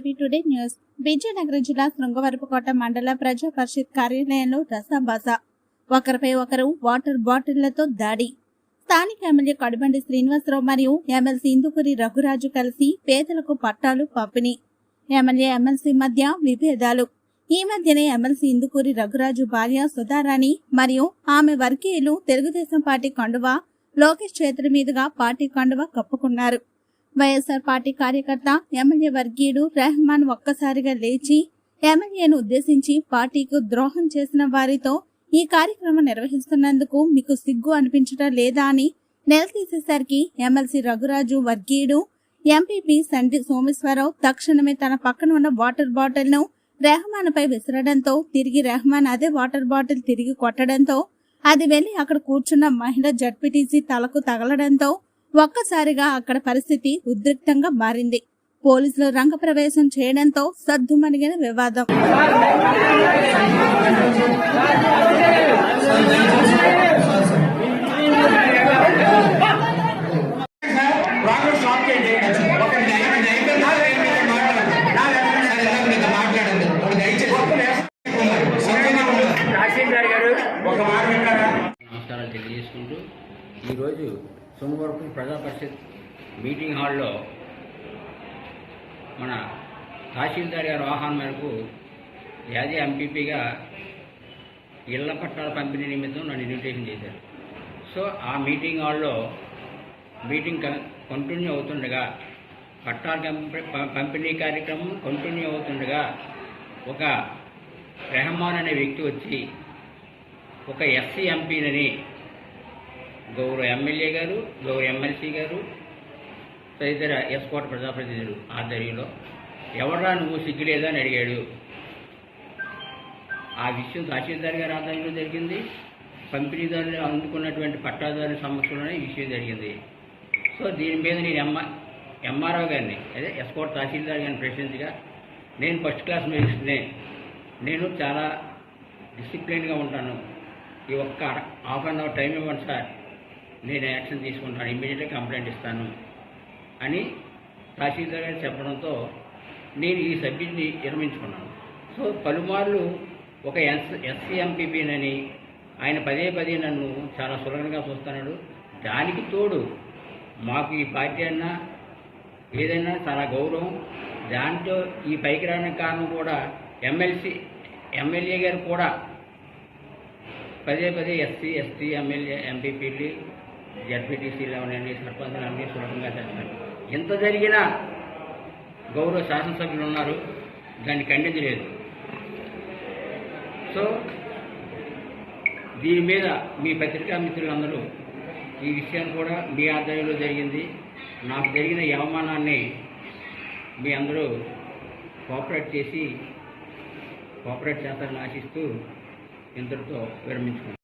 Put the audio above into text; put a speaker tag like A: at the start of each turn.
A: AP today news. Vizianagaram జిల్లా శృంగవరపుకోట మండల ప్రజా పరిషత్ కార్యాలయంలో రసాబాస ఒకరిపై ఒకరు వాటర్ బాటిళ్ళతో దాడి. స్థానిక ఎమ్మెల్యే కడుబండి శ్రీనివాసరావు మరియు ఎమ్మెల్సీ ఇందుకూరి రఘురాజు కలిసి పేదలకు పట్టాలు పంపిణీ. ఎమ్మెల్యే ఎమ్మెల్సీ మధ్య విభేదాలు. ఈ మధ్యనే ఎమ్మెల్సీ ఇందుకూరి రఘురాజు భార్య సుధారాణి మరియు ఆమె వర్గీయులు తెలుగుదేశం పార్టీ కండువా లోకేష్ చేతుల మీదుగా పార్టీ కండువా కప్పుకున్నారు. వైఎస్ఆర్ పార్టీ కార్యకర్త ఎమ్మెల్యే వర్గీయుడు రెహమాన్ ఒక్కసారిగా లేచి ఎమ్మెల్యేను ఉద్దేశించి పార్టీకు ద్రోహం చేసిన వారితో ఈ కార్యక్రమం నిర్వహిస్తున్నందుకు మీకు సిగ్గు అనిపించటం లేదా అని నిలదీసేసరికి ఎమ్మెల్సీ రఘురాజు వర్గీయుడు ఎంపీపీ సండి సోమేశ్వరరావు తక్షణమే తన పక్కన ఉన్న వాటర్ బాటిల్ను రెహమాన్పై విసరడంతో తిరిగి రెహమాన్ అదే వాటర్ బాటిల్ తిరిగి కొట్టడంతో అది వెళ్ళి అక్కడ కూర్చున్న మహిళ జడ్పీటీసీ తలకు తగలడంతో ఒక్కసారిగా అక్కడ పరిస్థితి ఉద్రిక్తంగా మారింది. పోలీసులు రంగప్రవేశం చేయడంతో సద్దుమణిగిన వివాదం.
B: నమస్కారాలు తెలియజేసుకుంటూ ఈరోజు సోమవారం ప్రజా పరిషత్ మీటింగ్ హాల్లో మన తహసీల్దార్ గారి ఆహ్వానం మేరకు యాది ఎంపీపీగా ఇళ్ళ పట్టాల పంపిణీ నిమిత్తం నన్ను ఇన్విటేషన్ చేశారు. సో ఆ మీటింగ్ హాల్లో మీటింగ్ కంటిన్యూ అవుతుండగా పట్టాల పంపిణీ కార్యక్రమం కంటిన్యూ అవుతుండగా ఒక రెహమాన్ అనే వ్యక్తి వచ్చి ఒక ఎస్సీ ఎంపీనని గౌరవ ఎమ్మెల్యే గారు గౌరవ ఎమ్మెల్సీ గారు తదితర ఎస్కోట ప్రజాప్రతినిధులు ఆధ్వర్యంలో ఎవరా నువ్వు? సిగ్గులేదా? అని అడిగాడు. ఆ విషయం తహసీల్దార్ గారి ఆధ్వర్యంలో జరిగింది. పంపిణీదారులు అందుకున్నటువంటి పట్టాదారు సమక్షంలోనే ఈ విషయం జరిగింది. సో దీని మీద నేను ఎమ్మ ఎంఆర్ఓ గారిని అదే ఎస్కోట్ తహసీల్దార్ గారిని ప్రశ్నించగా నేను ఫస్ట్ క్లాస్ మెడిసినే నేను చాలా డిసిప్లిన్గా ఉంటాను. ఈ ఒక్క హాఫ్ అన్ అవర్ టైం ఇవ్వండి సార్. నేను యాక్షన్ తీసుకుంటాను ఇమ్మీడియట్గా కంప్లైంట్ ఇస్తాను అని తహసీల్దార్ గారు చెప్పడంతో నేను ఈ సభ్యుడిని విరమించుకున్నాను. సో పలుమార్లు ఒక ఎస్ ఎస్సీ ఎంపీపీనని ఆయన పదే పదే నన్ను చాలా సులభంగా చూస్తున్నాడు. దానికి తోడు మాకు ఈ పార్టీ అన్నా ఏదైనా చాలా గౌరవం. దాంట్లో ఈ పైకి రావడానికి కారణం కూడా ఎమ్మెల్సీ ఎమ్మెల్యే గారు కూడా పదే పదే ఎస్సీ ఎస్టీ ఎమ్మెల్యే ఎంపీపీలు జడ్పీటీసీలో అవన్నీ సర్పంచులు అన్నీ సులభంగా చేస్తారు ఎంత జరిగినా గౌరవ శాసనసభ్యులు ఉన్నారు దాన్ని ఖండించలేదు. సో దీని మీద మీ పత్రికా మిత్రులందరూ ఈ విషయాన్ని కూడా మీ ఆధ్వర్యంలో జరిగింది. నాకు జరిగిన అవమానాన్ని మీ అందరూ కోఆపరేట్ చేసి కోఆపరేట్ చేస్తారని ఆశిస్తూ ఇంతటితో విరమించుకున్నాను.